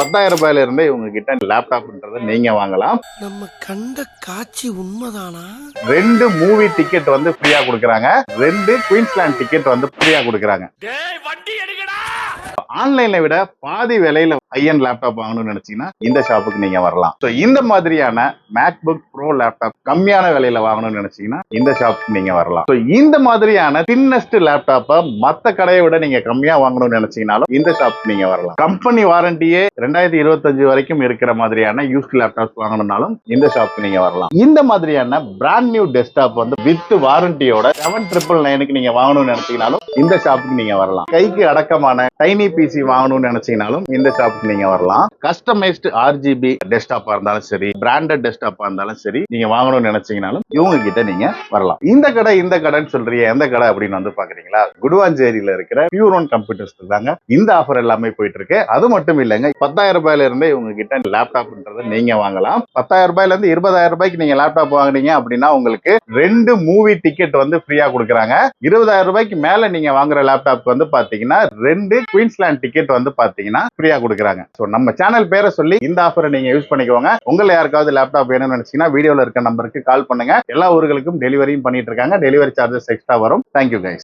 பத்தாயிரம் ரூபாயில இருந்தே இவங்க கிட்ட லேப்டாப்ன்றதை நீங்க வாங்கலாம். நம்ம கண்ட காட்சி உண்மைதானா? ரெண்டு மூவி டிக்கெட் வந்து ஃப்ரீயா கொடுக்குறாங்க. ரெண்டு குயின்ஸ்லாண்ட் டிக்கெட் வந்து ஃப்ரீயா கொடுக்குறாங்க. ஆன்லைன்ல விட பாதி விலையில ஐஎன் லேப்டாப் வாங்கணும்னு நினைச்சீங்கன்னா இந்த ஷாப்புக்கு நீங்க வரலாம். ஸோ இந்த மாதிரியான மேக்புக் ப்ரோ லேப்டாப் கம்மியான விலையில வாங்கணும்னு நினைச்சீங்கன்னா இந்த ஷாப்புக்கு நீங்க வரலாம். ஸோ இந்த மாதிரியான தின்னஸ்ட் லேப்டாப்பை மத்த கடையை விட நீங்க கம்மியா வாங்கணும்னு நினைச்சீங்கனாலும் இந்த ஷாப்புக்கு நீங்க வரலாம். கம்பெனி வாரண்டியே ரெண்டாயிரத்தி இருபத்தஞ்சு வரைக்கும் இருக்கிற மாதிரியான யூஸ்ட் லேப்டாப் வாங்கணும்னாலும் இந்த ஷாப்புக்கு நீங்க வரலாம். இந்த மாதிரியான பிராண்ட் நியூ டெஸ்க்டாப் வந்து வித் வாரண்டியோட செவன் ட்ரிபிள் நைனுக்கு நீங்க வாங்கணும்னு நினைச்சீங்கனாலும் இந்த ஷாப்புக்கு நீங்க வரலாம். கைக்கு அடக்கமான டைனி பிசி வாங்கணும்னு நினைச்சீங்கனாலும் இந்த ஷாப்புக்கு நீங்க வரலாம். கஸ்டமைஸ்டு ஆர்ஜிபி டெஸ்க்டாப்பா இருந்தாலும் சரி பிராண்டட் டெஸ்க்டாப்பா இருந்தாலும் சரி நீங்க வாங்கணும்னு நினைச்சீங்கனாலும் இவங்க கிட்ட நீங்க வரலாம். இந்த கடை இந்த கடைன்னு சொல்றீங்க எந்த கடை அப்படின்னு வந்து பாக்குறீங்களா? குடுவாஞ்சேரியில இருக்கிற பியூரோன் கம்ப்யூட்டர்ஸ் தாங்க இந்த ஆஃபர் எல்லாமே போயிட்டு இருக்கு. அது மட்டும் இல்லைங்க பத்தாயிரம் ரூபாயில இருந்தே இவங்க கிட்ட லேப்டாப்ன்றதை நீங்க வாங்கலாம். பத்தாயிரம் ரூபாயில இருந்து இருபதாயிரம் ரூபாய்க்கு நீங்க லேப்டாப் வாங்குனீங்க அப்படின்னா உங்களுக்கு ரெண்டு மூவி டிக்கெட் வந்து ஃப்ரீயா கொடுக்குறாங்க. இருபதாயிரம் ரூபாய்க்கு மேல நீங்க வாங்குற லேப்டாப் வந்து பாத்தீங்கன்னா ரெண்டு குயின்ஸ்லாண்ட் டிக்கெட் வந்து பாத்தீங்கன்னா ஃப்ரீயா கொடுக்குறாங்க. ஸோ நம்ம சேனல் பேரை சொல்லி இந்த ஆஃபரை நீங்க யூஸ் பண்ணிக்கோங்க. உங்களை யாருக்காவது லேப்டாப் வேணும்னு நினைச்சீங்கன்னா வீடியோல இருக்க நம்பருக்கு கால் பண்ணுங்க. எல்லா ஊர்களுக்கும் டெலிவரியும் பண்ணிட்டு இருக்காங்க. டெலிவரி சார்ஜஸ் எக்ஸ்ட்ரா வரும். Thank you guys